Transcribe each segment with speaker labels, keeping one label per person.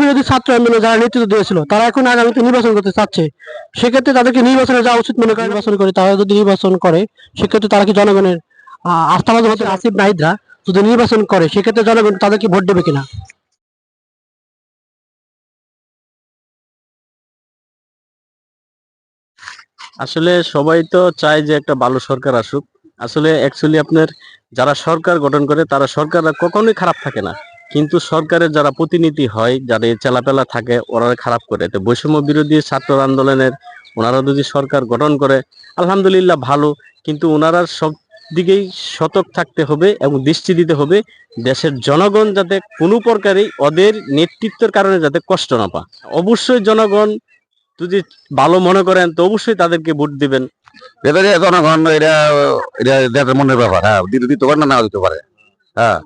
Speaker 1: বিরোধী ছাত্র আন্দোলনে যারা নেতৃত্ব দিয়েছিল, তারা এখন আগামীতে নির্বাচন করতে চাচ্ছে। সেক্ষেত্রে তাদেরকে নির্বাচনে উচিত মনে করে, নির্বাচন করে তারা যদি নির্বাচন করে, সেক্ষেত্রে তারা কি জনগণের আস্থাভাজন হতে আসিফ নাহিদরা যদি নির্বাচন করে, সেক্ষেত্রে জনগণ তাদেরকে ভোট দেবে কিনা?
Speaker 2: আসলে সবাই তো চায় যে একটা ভালো সরকার আসুক। আসলে অ্যাকচুয়ালি আপনার যারা সরকার গঠন করে, তারা সরকাররা কখনোই খারাপ থাকে না। কিন্তু সরকারের যারা প্রতিনিধি হয়, যারা চেলাপেলা থাকে ওরা খারাপ করে। তো বৈষম্য বিরোধী ছাত্র আন্দোলনের ওনারা যদি সরকার গঠন করে, আলহামদুলিল্লাহ ভালো। কিন্তু ওনারা সব দিকেই সতর্ক থাকতে হবে এবং দৃষ্টি দিতে হবে, দেশের জনগণ যাতে কোনো প্রকারেই ওদের নেতৃত্বের কারণে যাতে কষ্ট না পায়। অবশ্যই জনগণ যদি ভালো মনে করেন, তো অবশ্যই তাদেরকে ভোট দিবেন।
Speaker 3: জনগণ এটা এটা মনের ব্যাপার হ্যাঁ। দিতে পারে না দিতে পারে। হ্যাঁ।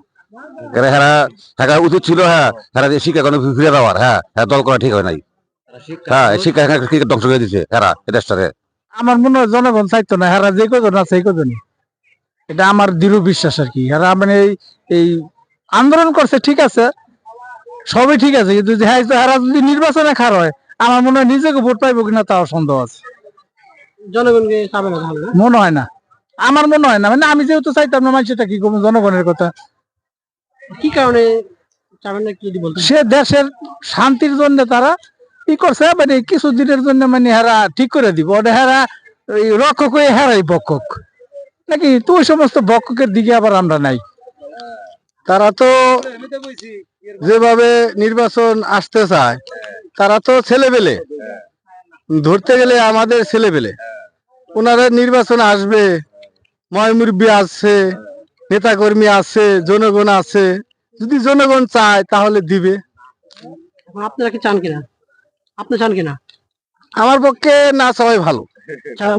Speaker 3: এরা হেরা থাকা উচিত ছিল হ্যাঁ হেরা শিক্ষা কোনো ফিরে দেওয়ার হ্যাঁ হ্যাঁ দল করা ঠিক হয় নাই। হ্যাঁ শিক্ষা ক্রিকেট ধ্বংস করে দিছে হেরা এটা সাথে
Speaker 4: আমার মনে হয় জনগণ চাইতো না হেরা যে কজন আছে এই এটা আমার দৃঢ় বিশ্বাস আর কি। হেরা মানে এই এই আন্দোলন করছে ঠিক আছে সবই ঠিক আছে কিন্তু হ্যাঁ হেরা যদি নির্বাচনে খার হয় আমার মনে হয় নিজেকে ভোট পাইবো কিনা তাও সন্দেহ আছে।
Speaker 1: জনগণকে
Speaker 4: মনে হয় না। আমার মনে হয় না মানে আমি যেহেতু চাইতাম না মানুষটা কি করব জনগণের কথা
Speaker 1: কি কারণে
Speaker 4: সে দেশের শান্তির জন্য তারা কি করছে মানে কিছু দিনের জন্য মানে হেরা ঠিক করে দিব। ওটা হেরা রক্ষক হয়ে হেরাই বক্ষক। নাকি তো ওই সমস্ত বক্ষকের দিকে আবার আমরা নাই।
Speaker 5: তারা তো যেভাবে নির্বাচন আসতে চায়, তারা তো ছেলেবেলে ধরতে গেলে আমাদের ছেলেবেলে ওনারা নির্বাচন আসবে ময়মুরব্বী আছে নেতাকর্মী আছে জনগণ আছে যদি জনগণ চায় তাহলে দিবে।
Speaker 1: আপনারা কি চান কিনা? আপনি চান কিনা?
Speaker 5: আমার পক্ষে না সবাই ভালো।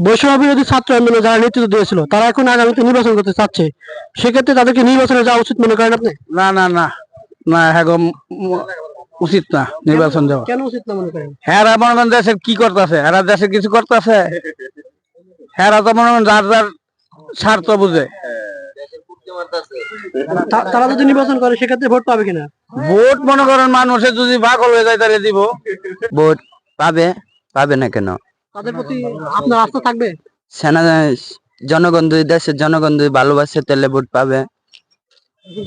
Speaker 1: বৈষম্য বিরোধী ছাত্র আন্দোলনে যারা নেতৃত্ব দিয়েছিল তারা এখন আগামীতে নির্বাচন করতে চাচ্ছে। সেক্ষেত্রে তাদেরকে নির্বাচনে যাওয়া উচিত মনে করেন আপনি?
Speaker 4: না না না না হ্যাঁ উচিত না নির্বাচন যাওয়া
Speaker 1: কেন উচিত না মনে করেন?
Speaker 4: হেরা মনে করেন দেশের কি করতেছে? হেরা দেশে কিছু করতেছে? হেরা তো মনে করেন যার যার স্বার্থ বুঝে।
Speaker 1: তারা যদি নির্বাচন করে সেক্ষেত্রে ভোট পাবে কিনা?
Speaker 4: ভোট মনে করেন মানুষের যদি পাগল হয়ে যায় তাহলে দিব।
Speaker 6: ভোট পাবে পাবে না কেন?
Speaker 1: তাদের প্রতি আপনার আস্থা থাকবে?
Speaker 6: সেনা জনগণ যদি দেশের জনগণ যদি ভালোবাসে তাহলে ভোট পাবে।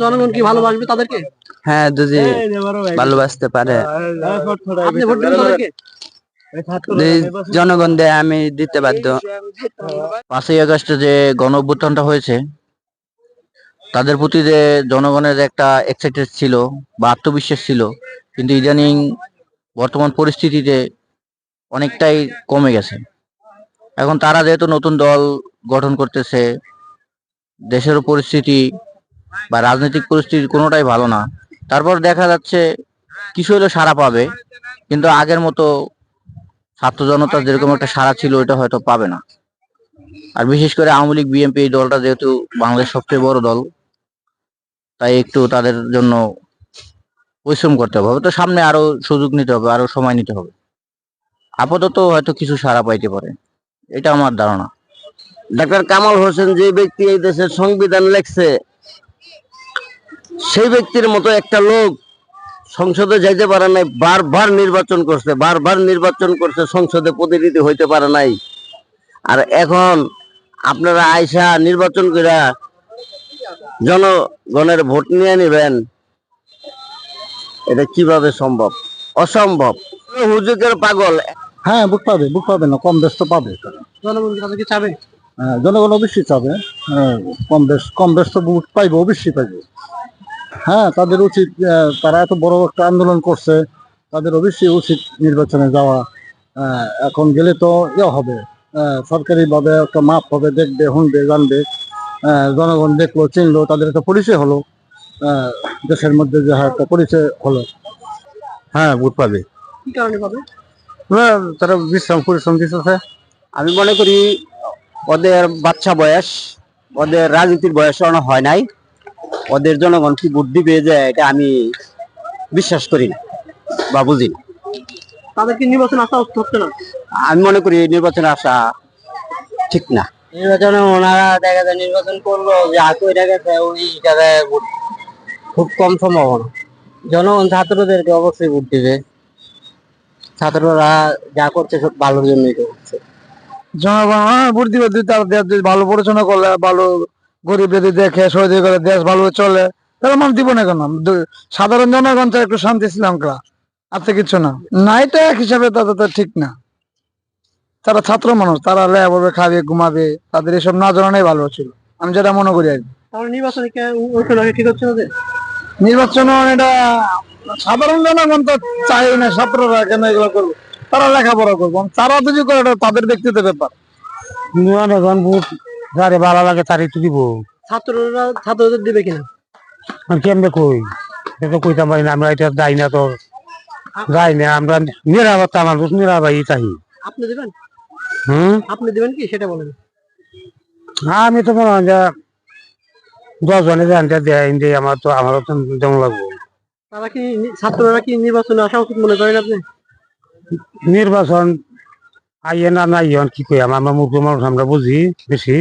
Speaker 1: জনগণ কি ভালোবাসবে তাদেরকে?
Speaker 6: হ্যাঁ যদি ভালোবাসতে পারে।
Speaker 1: আপনি ভোট দেবেন তাদেরকে?
Speaker 6: জনগণ দেয় আমি দিতে বাধ্য।
Speaker 2: পাঁচই আগস্টে যে গণ অভ্যুত্থানটা হয়েছে তাদের প্রতি যে জনগণের একটা এক্সাইটেড ছিল বা আত্মবিশ্বাস ছিল, কিন্তু ইদানিং বর্তমান পরিস্থিতিতে অনেকটাই কমে গেছে। এখন তারা যেহেতু নতুন দল গঠন করতেছে দেশেরও পরিস্থিতি বা রাজনৈতিক পরিস্থিতি কোনোটাই ভালো না। তারপর দেখা যাচ্ছে কিছু হলেও সাড়া পাবে, কিন্তু আগের মতো ছাত্র জনতা যেরকম একটা সাড়া ছিল ওটা হয়তো পাবে না। আর বিশেষ করে আওয়ামী লীগ, বিএনপি দলটা যেহেতু বাংলাদেশের সবচেয়ে বড় দল তাই একটু তাদের জন্য পরিশ্রম করতে হবে। হয়তো সামনে আরও সুযোগ নিতে হবে, আরও সময় নিতে হবে। আপাতত হয়তো কিছু সাড়া পাইতে পারে। এটা আমার ধারণা।
Speaker 3: ডাক্তার কামাল হোসেন যে ব্যক্তি এই দেশের সংবিধান লেখছে, সেই ব্যক্তির মতো একটা লোক সংসদে যাইতে পারে নাই, বারবার নির্বাচন করছে, বারবার নির্বাচন করছে, সংসদে প্রতিনিধি হইতে পারে নাই। আর এখন আপনারা আয়সা নির্বাচন করে জনগণের ভোট নিয়ে নেবেন এটা কীভাবে সম্ভব? অসম্ভব। হুজুকের পাগল।
Speaker 4: হ্যাঁ বুক পাবে বুক পাবে না কম বেশ তো পাবে।
Speaker 1: জনগণ কি চাবে?
Speaker 4: হ্যাঁ, জনগণ অবশ্যই চাবে। হ্যাঁ, কম বেশ কম বেশ তো বুট পাইবে অবশ্যই পাইবে। হ্যাঁ তাদের উচিত তারা এত বড় একটা আন্দোলন করছে তাদের অবশ্যই উচিত নির্বাচনে যাওয়া। এখন গেলে তো ইয়ে হবে। সরকারি ভাবে একটা মাপ হবে দেখবে শুনবে জানবে। জনগণ দেখল চিনলো তাদের একটা পরিচয় হলো দেশের মধ্যে যে হ্যাঁ, একটা পরিচয় হলো। হ্যাঁ বুট পাবে।
Speaker 1: কি কারণে পাবে?
Speaker 4: হ্যাঁ, তারা বিশ্রাম পরিশ্রম দিতেছে।
Speaker 2: আমি মনে করি ওদের বাচ্চা বয়স ওদের রাজনীতির বয়স এখনও হয় নাই। ওদের জনগণ কি ভোট দিবে যে এটা আমি বিশ্বাস করি না বা বুঝি না।
Speaker 1: তাদেরকে নির্বাচন আসা হচ্ছে না?
Speaker 2: আমি মনে করি নির্বাচনে আসা ঠিক না।
Speaker 6: নির্বাচনে ওনারা দেখা যায় নির্বাচন করল যা কইরা গেছে ওই জায়গায় খুব কম সম্ভাবনা।
Speaker 1: জনগণ ছাত্রদেরকে অবশ্যই ভোট দিবে। ছাত্ররা যা করছে সব ভালোর জন্যই করছে।
Speaker 5: জনগণ হ্যাঁ, ভোট দিবে দুই তার দেশ যদি ভালো পড়াশোনা করলে ভালো গরিব যদি দেখে সহযোগী করে দেশ ভালো চলে তাহলে মানুষ দিব না কেন? সাধারণ জনগণ চায় একটু শান্তি শ্রীলঙ্কা আর তো কিছু না। না এটা এক হিসাবে তাদের তো ঠিক না। তারা ছাত্র মানুষ তারা লেয়া পড়বে খাবে ঘুমাবে তাদের এসব না জানানোই ভালো ছিল। আমি যেটা মনে করি আর কি।
Speaker 1: নির্বাচনে ঠিক হচ্ছে
Speaker 5: নির্বাচন এটা সাধারণ জনগণ তো চাই না ছাত্ররা কেন এগুলো করব? তারা লেখাপড়া করব। তারা যদি করে এটা তাদের ব্যক্তিগত ব্যাপার।
Speaker 7: জনগণ ভোট যারে ভালো লাগে তারই তো দিব।
Speaker 1: ছাত্ররা ছাত্রদের দিবে কিনা?
Speaker 7: কেমনে কই? এটা কইতাম পারি না আমরা এটা যাই না তো। যাই না আমরা নিরাপত্তা মানুষ নিরাপত্তাই চাই।
Speaker 1: আপনি দিবেন? আপনি দেবেন কি? সেটা বলেন।
Speaker 7: আমি তো মনে হয় দশ জনে দেয় আমার তো আমারও তো যেমন লাগবো।
Speaker 1: তারা কি ছাত্ররা কি নির্বাচনে আসা উচিত মনে করেন আপনি?
Speaker 7: নির্বাচন আইয়ে না না কি কই? আমরা মূর্খ মানুষ আমরা বুঝি বেশি।